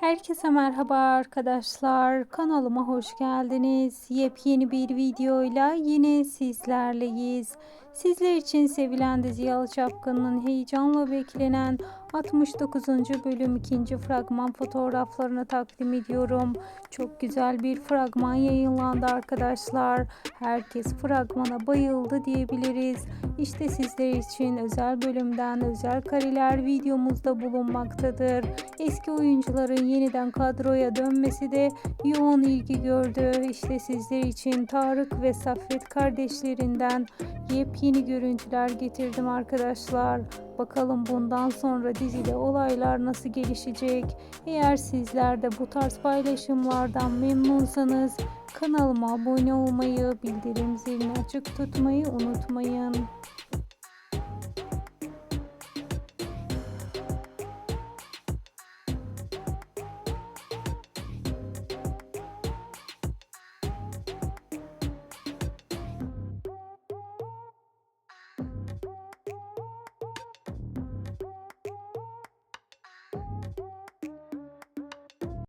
Herkese merhaba arkadaşlar. Kanalıma hoş geldiniz. Yepyeni bir videoyla yine sizlerleyiz. Sizler için sevilen dizi Yalı Çapkın'ın heyecanla beklenen 69. bölüm 2. fragman fotoğraflarını takdim ediyorum. Çok güzel bir fragman yayınlandı arkadaşlar. Herkes fragmana bayıldı diyebiliriz. İşte sizler için özel bölümden özel kareler videomuzda bulunmaktadır. Eski oyuncuların yeniden kadroya dönmesi de yoğun ilgi gördü. İşte sizler için Tarık ve Saffet kardeşlerinden yepyeni görüntüler getirdim arkadaşlar. Bakalım bundan sonra dizide olaylar nasıl gelişecek? Eğer sizler de bu tarz paylaşımlardan memnunsanız kanalıma abone olmayı, bildirim zilini açık tutmayı unutmayın.